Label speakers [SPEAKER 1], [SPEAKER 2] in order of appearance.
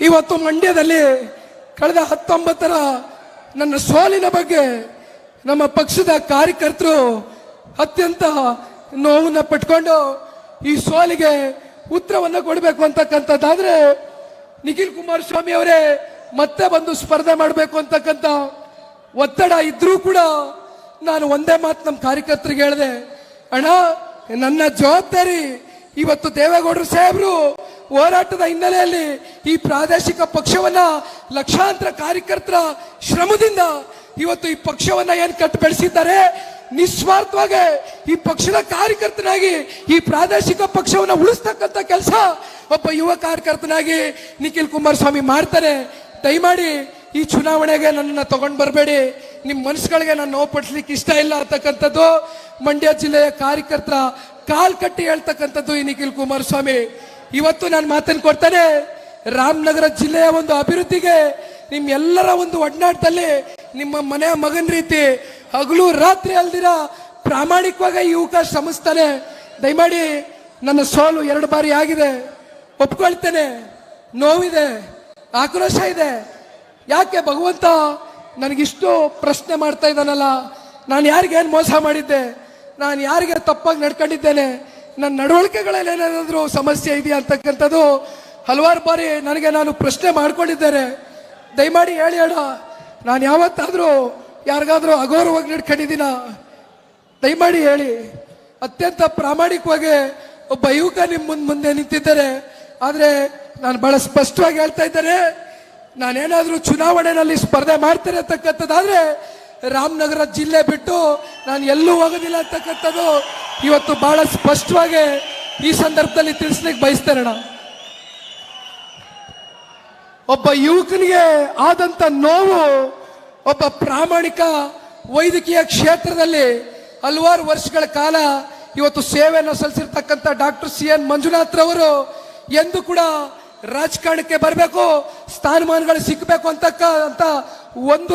[SPEAKER 1] ಇವತ್ತು ಮಂಡ್ಯದಲ್ಲಿ ಕಳೆದ ಹತ್ತೊಂಬತ್ತರ ನನ್ನ ಸೋಲಿನ ಬಗ್ಗೆ ನಮ್ಮ ಪಕ್ಷದ ಕಾರ್ಯಕರ್ತರು ಅತ್ಯಂತ ನೋವನ್ನ ಪಟ್ಕೊಂಡು ಈ ಸೋಲಿಗೆ ಉತ್ತರವನ್ನು ಕೊಡಬೇಕು ಅಂತಕ್ಕಂಥದ್ದಾದ್ರೆ ನಿಖಿಲ್ ಕುಮಾರಸ್ವಾಮಿ ಅವರೇ ಮತ್ತೆ ಬಂದು ಸ್ಪರ್ಧೆ ಮಾಡಬೇಕು ಅಂತಕ್ಕಂಥ ಒತ್ತಡ ಇದ್ರೂ ಕೂಡ ನಾನು ಒಂದೇ ಮಾತು ನಮ್ಮ ಕಾರ್ಯಕರ್ತರಿಗೆ ಹೇಳಿದೆ. ಅಣ್ಣ, ನನ್ನ ಜವಾಬ್ದಾರಿ ಇವತ್ತು ದೇವೇಗೌಡರು ಸಾಹೇಬರು ಹೋರಾಟದ ಹಿನ್ನೆಲೆಯಲ್ಲಿ ಈ ಪ್ರಾದೇಶಿಕ ಪಕ್ಷವನ್ನ ಲಕ್ಷಾಂತರ ಕಾರ್ಯಕರ್ತರ ಶ್ರಮದಿಂದ ಇವತ್ತು ಈ ಪಕ್ಷವನ್ನ ಏನ್ ಕಟ್ಟು ಬೆಳೆಸಿದ್ದಾರೆ ನಿಸ್ವಾರ್ಥವಾಗಿ ಈ ಪಕ್ಷದ ಕಾರ್ಯಕರ್ತನಾಗಿ ಈ ಪ್ರಾದೇಶಿಕ ಪಕ್ಷವನ್ನ ಉಳಿಸ್ತಕ್ಕಂಥ ಕೆಲಸ ಒಬ್ಬ ಯುವ ಕಾರ್ಯಕರ್ತನಾಗಿ ನಿಖಿಲ್ ಕುಮಾರಸ್ವಾಮಿ ಮಾಡ್ತಾರೆ. ದಯಮಾಡಿ ಈ ಚುನಾವಣೆಗೆ ನನ್ನನ್ನು ತಗೊಂಡು ಬರಬೇಡಿ. ನಿಮ್ಮ ಮನಸ್ಸುಗಳಿಗೆ ನಾನು ನೋವು ಪಡಿಸ್ಲಿಕ್ಕೆ ಇಷ್ಟ ಇಲ್ಲ ಅಂತಕ್ಕಂಥದ್ದು ಮಂಡ್ಯ ಜಿಲ್ಲೆಯ ಕಾರ್ಯಕರ್ತರ ಕಾಲ್ ಕಟ್ಟಿ ಹೇಳ್ತಕ್ಕಂಥದ್ದು ಈ ನಿಖಿಲ್ ಕುಮಾರಸ್ವಾಮಿ. ಇವತ್ತು ನಾನು ಮಾತನ್ನು ಕೊಡ್ತಾನೆ, ರಾಮನಗರ ಜಿಲ್ಲೆಯ ಒಂದು ಅಭಿವೃದ್ಧಿಗೆ ನಿಮ್ಮೆಲ್ಲರ ಒಂದು ಒಡನಾಟದಲ್ಲಿ ನಿಮ್ಮ ಮನೆಯ ಮಗನ ರೀತಿ ಹಗಲು ರಾತ್ರಿ ಅಲ್ದಿರ ಪ್ರಾಮಾಣಿಕವಾಗಿ ಯುವಕ ಶ್ರಮಿಸ್ತಾನೆ. ದಯಮಾಡಿ ನನ್ನ ಸೋಲು ಎರಡು ಬಾರಿ ಆಗಿದೆ. ಒಪ್ಕೊಳ್ತೇನೆ. ನೋವಿದೆ. ಆಕ್ರೋಶ ಇದೆ. ಯಾಕೆ ಭಗವಂತ ನನಗಿಷ್ಟು ಪ್ರಶ್ನೆ ಮಾಡ್ತಾ ಇದ್ದಾನಲ್ಲ, ನಾನು ಯಾರಿಗೇನು ಮೋಸ ಮಾಡಿದ್ದೆ, ನಾನು ಯಾರಿಗೆ ತಪ್ಪಾಗಿ ನಡ್ಕೊಂಡಿದ್ದೇನೆ, ನನ್ನ ನಡವಳಿಕೆಗಳಲ್ಲಿ ಏನಾದರೂ ಸಮಸ್ಯೆ ಇದೆಯಾ ಅಂತಕ್ಕಂಥದ್ದು ಹಲವಾರು ಬಾರಿ ನನಗೆ ನಾನು ಪ್ರಶ್ನೆ ಮಾಡ್ಕೊಂಡಿದ್ದೇನೆ. ದಯಮಾಡಿ ಹೇಳಿ ಹೇಳ ನಾನು ಯಾವತ್ತಾದರೂ ಯಾರಿಗಾದರೂ ಅಗೌರವಾಗಿ ನಡ್ಕೊಂಡಿದ್ದೀನ? ದಯಮಾಡಿ ಹೇಳಿ. ಅತ್ಯಂತ ಪ್ರಾಮಾಣಿಕವಾಗಿ ಒಬ್ಬ ಯುವಕ ನಿಮ್ಮ ಮುಂದೆ ಮುಂದೆ ನಿಂತಿದ್ದಾರೆ. ಆದರೆ ನಾನು ಭಾಳ ಸ್ಪಷ್ಟವಾಗಿ ಹೇಳ್ತಾ ಇದ್ದೇನೆ ನಾನೇನಾದ್ರೂ ಚುನಾವಣೆಯಲ್ಲಿ ಸ್ಪರ್ಧೆ ಮಾಡ್ತೇನೆ ಅಂತಕ್ಕಂಥದ್ದಾದ್ರೆ ರಾಮನಗರ ಜಿಲ್ಲೆ ಬಿಟ್ಟು ನಾನು ಎಲ್ಲೂ ಹೋಗೋದಿಲ್ಲ ಅಂತಕ್ಕಂಥದ್ದು ಇವತ್ತು ಬಹಳ ಸ್ಪಷ್ಟವಾಗಿ ಈ ಸಂದರ್ಭದಲ್ಲಿ ತಿಳಿಸ್ಲಿಕ್ಕೆ ಬಯಸ್ತೇನೆ ಒಬ್ಬ ಯುವಕನಿಗೆ ಆದಂತ ನೋವು ಒಬ್ಬ ಪ್ರಾಮಾಣಿಕ ವೈದ್ಯಕೀಯ ಕ್ಷೇತ್ರದಲ್ಲಿ ಹಲವಾರು ವರ್ಷಗಳ ಕಾಲ ಇವತ್ತು ಸೇವೆಯನ್ನು ಸಲ್ಲಿಸಿರ್ತಕ್ಕಂಥ ಡಾಕ್ಟರ್ ಸಿ ಎನ್ ಮಂಜುನಾಥ್ರವರು ಎಂದು ಕೂಡ ರಾಜಕಾರಣಕ್ಕೆ ಬರಬೇಕು ಸ್ಥಾನಮಾನಗಳು ಸಿಕ್ಕಬೇಕು ಅಂತಕ್ಕ ಅಂತ ಒಂದು